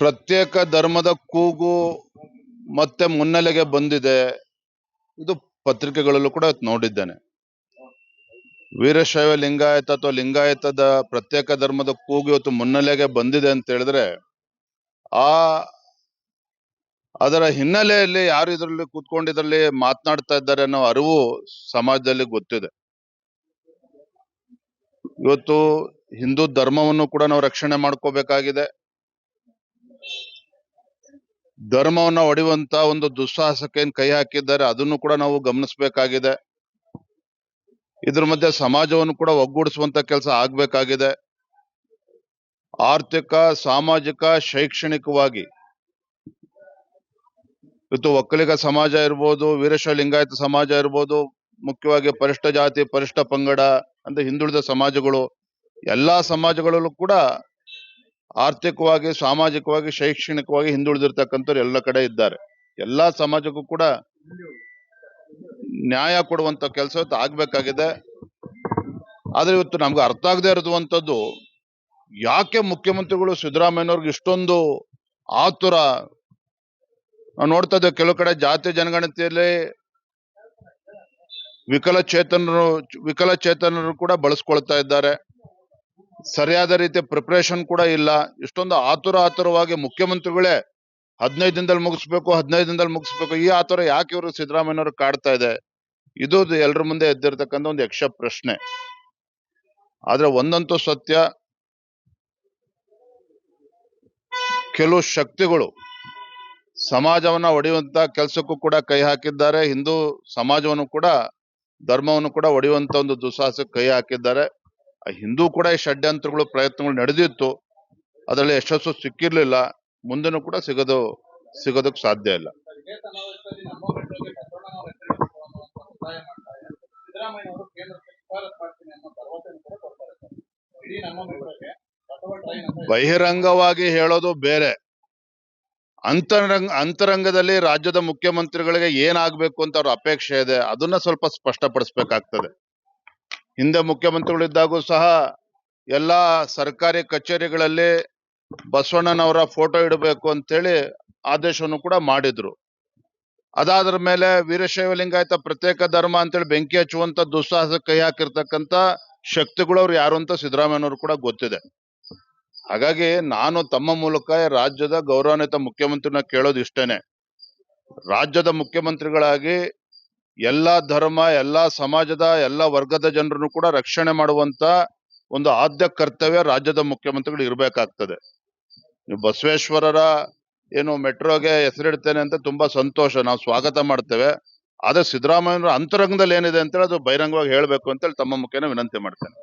ಪ್ರತ್ಯೇಕ ಧರ್ಮದ ಕೂಗು ಮತ್ತೆ ಮುನ್ನೆಲೆಗೆ ಬಂದಿದೆ. ಇದು ಪತ್ರಿಕೆಗಳಲ್ಲೂ ಕೂಡ ನೋಡಿದ್ದೇನೆ. ವೀರಶೈವ ಲಿಂಗಾಯತ ಅಥವಾ ಲಿಂಗಾಯತದ ಪ್ರತ್ಯೇಕ ಧರ್ಮದ ಕೂಗು ಇವತ್ತು ಮುನ್ನೆಲೆಗೆ ಬಂದಿದೆ ಅಂತ ಹೇಳಿದ್ರೆ, ಆ ಅದರ ಹಿನ್ನೆಲೆಯಲ್ಲಿ ಯಾರು ಇದರಲ್ಲಿ ಕೂತ್ಕೊಂಡು ಇದರಲ್ಲಿ ಮಾತನಾಡ್ತಾ ಇದ್ದಾರೆ ಅನ್ನೋ ಅರಿವು ಸಮಾಜದಲ್ಲಿ ಗೊತ್ತಿದೆ. ಇವತ್ತು ಹಿಂದೂ ಧರ್ಮವನ್ನು ಕೂಡ ನಾವು ರಕ್ಷಣೆ ಮಾಡ್ಕೋಬೇಕಾಗಿದೆ. ಧರ್ಮವನ್ನ ಹೊಡೆಯುವಂತ ಒಂದು ದುಸ್ಸಾಹಸಕ್ಕೆ ಕೈ ಹಾಕಿದ್ದಾರೆ. ಅದನ್ನು ಕೂಡ ನಾವು ಗಮನಿಸಬೇಕಾಗಿದೆ. ಇದ್ರ ಮಧ್ಯೆ ಸಮಾಜವನ್ನು ಕೂಡ ಒಗ್ಗೂಡಿಸುವಂತ ಕೆಲಸ ಆಗ್ಬೇಕಾಗಿದೆ. ಆರ್ಥಿಕ, ಸಾಮಾಜಿಕ, ಶೈಕ್ಷಣಿಕವಾಗಿ. ಇವತ್ತು ಒಕ್ಕಲಿಗ ಸಮಾಜ ಇರ್ಬೋದು ವೀರಶೈವ ಲಿಂಗಾಯತ ಸಮಾಜ ಇರ್ಬೋದು, ಮುಖ್ಯವಾಗಿ ಪರಿಷ್ಠ ಜಾತಿ, ಪರಿಷ್ಠ ಪಂಗಡ ಅಂದ್ರೆ ಹಿಂದುಳಿದ ಸಮಾಜಗಳು, ಎಲ್ಲಾ ಸಮಾಜಗಳಲ್ಲೂ ಕೂಡ ಆರ್ಥಿಕವಾಗಿ, ಸಾಮಾಜಿಕವಾಗಿ, ಶೈಕ್ಷಣಿಕವಾಗಿ ಹಿಂದುಳಿದಿರ್ತಕ್ಕಂಥವ್ರು ಎಲ್ಲ ಕಡೆ ಇದ್ದಾರೆ. ಎಲ್ಲಾ ಸಮಾಜಕ್ಕೂ ಕೂಡ ನ್ಯಾಯ ಕೊಡುವಂತ ಕೆಲಸ ಆಗಬೇಕಾಗಿದೆ. ಆದ್ರೆ ಇವತ್ತು ನಮ್ಗೆ ಅರ್ಥ ಆಗದೆ ಇರುವಂಥದ್ದು ಯಾಕೆ ಮುಖ್ಯಮಂತ್ರಿಗಳು ಸಿದ್ದರಾಮಯ್ಯನವ್ರಿಗೆ ಇಷ್ಟೊಂದು ಆತುರ? ನೋಡ್ತಾ ಇದ್ದೇವೆ ಕೆಲವು ಕಡೆ ಜಾತಿ ಜನಗಣತಿಯಲ್ಲಿ ವಿಕಲಚೇತನರು ವಿಕಲಚೇತನರು ಕೂಡ ಬಳಸ್ಕೊಳ್ತಾ ಇದ್ದಾರೆ. ಸರಿಯಾದ ರೀತಿಯ ಪ್ರಿಪರೇಷನ್ ಕೂಡ ಇಲ್ಲ. ಇಷ್ಟೊಂದು ಆತುರ ಆತುರವಾಗಿ ಮುಖ್ಯಮಂತ್ರಿಗಳೇ ಹದಿನೈದು ದಿನದಲ್ಲಿ ಮುಗಿಸ್ಬೇಕು, ಹದಿನೈದು ದಿನದಲ್ಲಿ ಮುಗಿಸ್ಬೇಕು. ಈ ಆತುರ ಯಾಕೆ ಇವರು ಸಿದ್ದರಾಮಯ್ಯನವರು ಕಾಡ್ತಾ ಇದೆ? ಇದು ಎಲ್ಲರ ಮುಂದೆ ಎದ್ದಿರ್ತಕ್ಕಂಥ ಒಂದು ಯಕ್ಷ ಪ್ರಶ್ನೆ. ಆದ್ರೆ ಒಂದಂತೂ ಸತ್ಯ, ಕೆಲವು ಶಕ್ತಿಗಳು ಸಮಾಜವನ್ನ ಒಡೆಯುವಂತ ಕೆಲಸಕ್ಕೂ ಕೂಡ ಕೈ ಹಾಕಿದ್ದಾರೆ. ಹಿಂದೂ ಸಮಾಜವನ್ನು ಕೂಡ, ಧರ್ಮವನ್ನು ಕೂಡ ಒಡೆಯುವಂತ ಒಂದು ದುಸ್ಸಾಹಸಕ್ಕೆ ಕೈ ಹಾಕಿದ್ದಾರೆ. ಆ ಹಿಂದೂ ಕೂಡ ಈ ಷಡ್ಯಂತ್ರಗಳು, ಪ್ರಯತ್ನಗಳು ನಡೆದಿತ್ತು. ಅದರಲ್ಲಿ ಯಶಸ್ಸು ಸಿಕ್ಕಿರ್ಲಿಲ್ಲ. ಮುಂದೆನೂ ಕೂಡ ಸಿಗೋದು ಸಿಗೋದಕ್ಕೆ ಸಾಧ್ಯ ಇಲ್ಲ. ಬಹಿರಂಗವಾಗಿ ಹೇಳೋದು ಬೇರೆ. ಅಂತರಂಗ, ಅಂತರಂಗದಲ್ಲಿ ರಾಜ್ಯದ ಮುಖ್ಯಮಂತ್ರಿಗಳಿಗೆ ಏನಾಗ್ಬೇಕು ಅಂತ ಅವ್ರ ಅಪೇಕ್ಷೆ ಇದೆ. ಅದನ್ನ ಸ್ವಲ್ಪ ಸ್ಪಷ್ಟಪಡಿಸ್ಬೇಕಾಗ್ತದೆ. ಹಿಂದೆ ಮುಖ್ಯಮಂತ್ರಿಗಳಿದ್ದಾಗೂ ಸಹ ಎಲ್ಲ ಸರ್ಕಾರಿ ಕಚೇರಿಗಳಲ್ಲಿ ಬಸವಣ್ಣನವರ ಫೋಟೋ ಇಡಬೇಕು ಅಂತೇಳಿ ಆದೇಶವನ್ನು ಕೂಡ ಮಾಡಿದ್ರು. ಅದಾದ್ರ ಮೇಲೆ ವೀರಶೈವ ಲಿಂಗಾಯತ ಪ್ರತ್ಯೇಕ ಧರ್ಮ ಅಂತೇಳಿ ಬೆಂಕಿ ಹಚ್ಚುವಂತ ದುಸ್ಸಾಹಸ ಕೈ ಹಾಕಿರ್ತಕ್ಕಂತ ಶಕ್ತಿಗಳು ಅವ್ರು ಯಾರು ಅಂತ ಸಿದ್ದರಾಮಯ್ಯನವರು ಕೂಡ ಗೊತ್ತಿದೆ. ಹಾಗಾಗಿ ನಾನು ತಮ್ಮ ಮೂಲಕ ರಾಜ್ಯದ ಗೌರವಾನ್ವಿತ ಮುಖ್ಯಮಂತ್ರಿನ ಕೇಳೋದು ಇಷ್ಟೇನೆ ರಾಜ್ಯದ ಮುಖ್ಯಮಂತ್ರಿಗಳಾಗಿ ಎಲ್ಲಾ ಧರ್ಮ, ಎಲ್ಲಾ ಸಮಾಜದ, ಎಲ್ಲಾ ವರ್ಗದ ಜನರನ್ನು ಕೂಡ ರಕ್ಷಣೆ ಮಾಡುವಂತ ಒಂದು ಆದ್ಯ ಕರ್ತವ್ಯ ರಾಜ್ಯದ ಮುಖ್ಯಮಂತ್ರಿಗಳು ಇರಬೇಕಾಗ್ತದೆ. ಬಸವೇಶ್ವರರ ಏನು ಮೆಟ್ರೋಗೆ ಹೆಸರಿಡ್ತೇನೆ ಅಂತ ತುಂಬಾ ಸಂತೋಷ, ನಾವು ಸ್ವಾಗತ ಮಾಡ್ತೇವೆ. ಆದ್ರೆ ಸಿದ್ದರಾಮಯ್ಯನವರ ಅಂತರಂಗದಲ್ಲಿ ಏನಿದೆ ಅಂತೇಳಿ ಅದು ಬಹಿರಂಗವಾಗಿ ಹೇಳ್ಬೇಕು ಅಂತೇಳಿ ತಮ್ಮ ಮುಖೇನ ವಿನಂತಿ ಮಾಡ್ತೇನೆ.